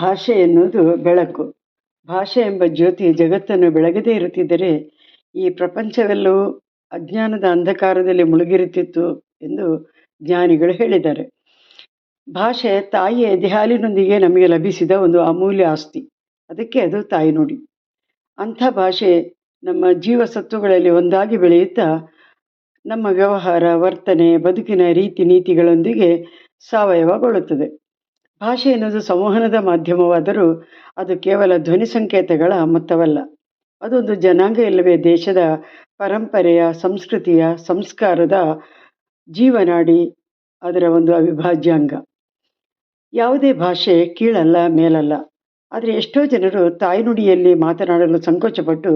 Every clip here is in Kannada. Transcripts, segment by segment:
ಭಾಷೆ ಎನ್ನುವುದು ಬೆಳಕು. ಭಾಷೆ ಎಂಬ ಜ್ಯೋತಿ ಜಗತ್ತನ್ನು ಬೆಳಗದೇ ಇರುತ್ತಿದ್ದರೆ ಈ ಪ್ರಪಂಚವೆಲ್ಲವೂ ಅಜ್ಞಾನದ ಅಂಧಕಾರದಲ್ಲಿ ಮುಳುಗಿರುತ್ತಿತ್ತು ಎಂದು ಜ್ಞಾನಿಗಳು ಹೇಳಿದ್ದಾರೆ. ಭಾಷೆ ತಾಯಿಯ ಎದೆಹಾಲಿನೊಂದಿಗೆ ನಮಗೆ ಲಭಿಸಿದ ಒಂದು ಅಮೂಲ್ಯ ಆಸ್ತಿ. ಅದಕ್ಕೆ ಅದು ತಾಯಿ ನುಡಿ. ಅಂಥ ಭಾಷೆ ನಮ್ಮ ಜೀವಸತ್ವಗಳಲ್ಲಿ ಒಂದಾಗಿ ಬೆಳೆಯುತ್ತಾ, ನಮ್ಮ ವ್ಯವಹಾರ, ವರ್ತನೆ, ಬದುಕಿನ ರೀತಿ ನೀತಿಗಳೊಂದಿಗೆ ಸಾವಯವಗೊಳ್ಳುತ್ತದೆ. ಭಾಷೆ ಎನ್ನುವುದು ಸಂವಹನದ ಮಾಧ್ಯಮವಾದರೂ ಅದು ಕೇವಲ ಧ್ವನಿ ಸಂಕೇತಗಳ ಮೊತ್ತವಲ್ಲ. ಅದೊಂದು ಜನಾಂಗ ಇಲ್ಲವೇ ದೇಶದ ಪರಂಪರೆಯ, ಸಂಸ್ಕೃತಿಯ, ಸಂಸ್ಕಾರದ ಜೀವನಾಡಿ ಅದರ ಒಂದು ಅವಿಭಾಜ್ಯ ಅಂಗ ಯಾವುದೇ ಭಾಷೆ ಕೀಳಲ್ಲ, ಮೇಲಲ್ಲ. ಆದರೆ ಎಷ್ಟೋ ಜನರು ತಾಯ್ನುಡಿಯಲ್ಲಿ ಮಾತನಾಡಲು ಸಂಕೋಚಪಟ್ಟು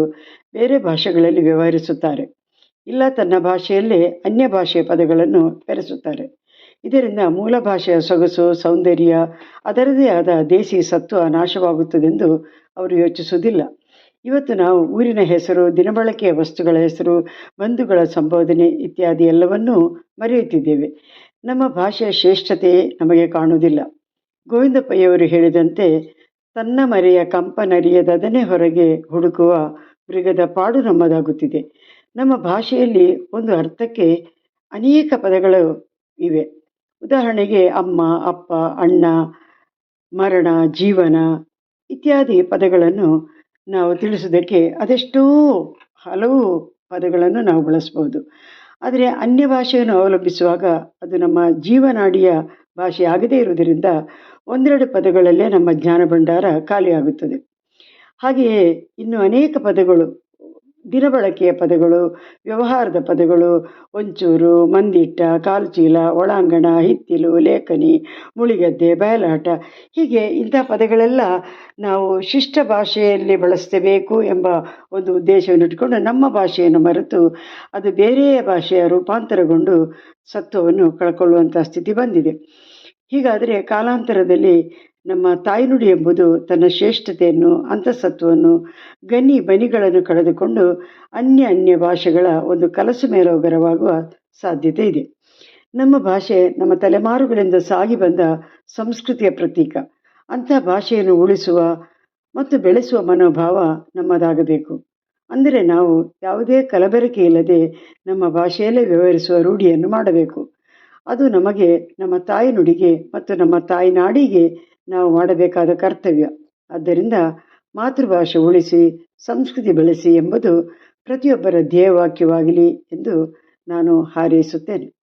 ಬೇರೆ ಭಾಷೆಗಳಲ್ಲಿ ವ್ಯವಹರಿಸುತ್ತಾರೆ. ಇಲ್ಲ ತನ್ನ ಭಾಷೆಯಲ್ಲೇ ಅನ್ಯ ಭಾಷೆಯ ಪದಗಳನ್ನು ಬೆರೆಸುತ್ತಾರೆ. ಇದರಿಂದ ಮೂಲ ಭಾಷೆಯ ಸೊಗಸು, ಸೌಂದರ್ಯ, ಅದರದೇ ಆದ ದೇಸಿ ಸತ್ವ ನಾಶವಾಗುತ್ತದೆಂದು ಅವರು ಯೋಚಿಸುವುದಿಲ್ಲ. ಇವತ್ತು ನಾವು ಊರಿನ ಹೆಸರು, ದಿನಬಳಕೆಯ ವಸ್ತುಗಳ ಹೆಸರು, ಬಂಧುಗಳ ಸಂಬೋಧನೆ ಇತ್ಯಾದಿ ಎಲ್ಲವನ್ನೂ ಮರೆಯುತ್ತಿದ್ದೇವೆ. ನಮ್ಮ ಭಾಷೆಯ ಶ್ರೇಷ್ಠತೆ ನಮಗೆ ಕಾಣುವುದಿಲ್ಲ. ಗೋವಿಂದಪ್ಪಯ್ಯವರು ಹೇಳಿದಂತೆ, ತನ್ನ ಮರೆಯ ಕಂಪನರಿಯದನೇ ಹೊರಗೆ ಹುಡುಕುವ ಮೃಗದ ಪಾಡು ನಮ್ಮದಾಗುತ್ತಿದೆ. ನಮ್ಮ ಭಾಷೆಯಲ್ಲಿ ಒಂದು ಅರ್ಥಕ್ಕೆ ಅನೇಕ ಪದಗಳು ಇವೆ. ಉದಾಹರಣೆಗೆ ಅಮ್ಮ, ಅಪ್ಪ, ಅಣ್ಣ, ಮರಣ, ಜೀವನ ಇತ್ಯಾದಿ ಪದಗಳನ್ನು ನಾವು ತಿಳಿಸೋದಕ್ಕೆ ಅದೆಷ್ಟೋ ಹಲವು ಪದಗಳನ್ನು ನಾವು ಬಳಸ್ಬೋದು ಆದರೆ ಅನ್ಯ ಭಾಷೆಯನ್ನು ಅವಲಂಬಿಸುವಾಗ ಅದು ನಮ್ಮ ಜೀವನಾಡಿಯ ಭಾಷೆ ಆಗದೇ ಇರುವುದರಿಂದ ಒಂದೆರಡು ಪದಗಳಲ್ಲೇ ನಮ್ಮ ಜ್ಞಾನ ಭಂಡಾರ ಖಾಲಿಯಾಗುತ್ತದೆ. ಹಾಗೆಯೇ ಇನ್ನು ಅನೇಕ ಪದಗಳು ದಿನಬಳಕೆಯ ಪದಗಳು, ವ್ಯವಹಾರದ ಪದಗಳು, ಒಂಚೂರು, ಮಂದಿಟ್ಟ, ಕಾಲ್ಚೀಲ, ಒಳಾಂಗಣ, ಹಿತ್ತಿಲು, ಲೇಖನಿ, ಮುಳಿಗದ್ದೆ, ಬಯಲಾಟ, ಹೀಗೆ ಇಂಥ ಪದಗಳೆಲ್ಲ ನಾವು ಶಿಷ್ಟ ಭಾಷೆಯಲ್ಲಿ ಬಳಸಬೇಕು ಎಂಬ ಒಂದು ಉದ್ದೇಶವನ್ನು ಇಟ್ಕೊಂಡು ನಮ್ಮ ಭಾಷೆಯನ್ನು ಮರೆತು ಅದು ಬೇರೆಯ ಭಾಷೆಯ ರೂಪಾಂತರಗೊಂಡು ಸತ್ವವನ್ನು ಕಳ್ಕೊಳ್ಳುವಂಥ ಸ್ಥಿತಿ ಬಂದಿದೆ. ಹೀಗಾದರೆ ಕಾಲಾಂತರದಲ್ಲಿ ನಮ್ಮ ತಾಯ್ನುಡಿ ಎಂಬುದು ತನ್ನ ಶ್ರೇಷ್ಠತೆಯನ್ನು, ಅಂತಸತ್ವವನ್ನು ಗನಿ ಬನಿಗಳನ್ನು ಕಳೆದುಕೊಂಡು ಅನ್ಯ ಅನ್ಯ ಭಾಷೆಗಳ ಒಂದು ಕಲಸು ಮೇಲೋಗರವಾಗುವ ಸಾಧ್ಯತೆ ಇದೆ. ನಮ್ಮ ಭಾಷೆ ನಮ್ಮ ತಲೆಮಾರುಗಳಿಂದ ಸಾಗಿ ಬಂದ ಸಂಸ್ಕೃತಿಯ ಪ್ರತೀಕ. ಅಂಥ ಭಾಷೆಯನ್ನು ಉಳಿಸುವ ಮತ್ತು ಬೆಳೆಸುವ ಮನೋಭಾವ ನಮ್ಮದಾಗಬೇಕು. ಅಂದರೆ ನಾವು ಯಾವುದೇ ಕಲಬೆರಕೆ ಇಲ್ಲದೆ ನಮ್ಮ ಭಾಷೆಯಲ್ಲೇ ವ್ಯವಹರಿಸುವ ರೂಢಿಯನ್ನು ಮಾಡಬೇಕು. ಅದು ನಮಗೆ ನಮ್ಮ ತಾಯಿ ನುಡಿಗೆ ಮತ್ತು ನಮ್ಮ ತಾಯಿ ನಾಡಿಗೆ ನಾವು ಮಾಡಬೇಕಾದ ಕರ್ತವ್ಯ. ಆದ್ದರಿಂದ ಮಾತೃಭಾಷೆ ಉಳಿಸಿ ಸಂಸ್ಕೃತಿ ಬೆಳೆಸಿ ಎಂಬುದು ಪ್ರತಿಯೊಬ್ಬರ ಧ್ಯೇಯವಾಕ್ಯವಾಗಲಿ ಎಂದು ನಾನು ಹಾರೈಸುತ್ತೇನೆ.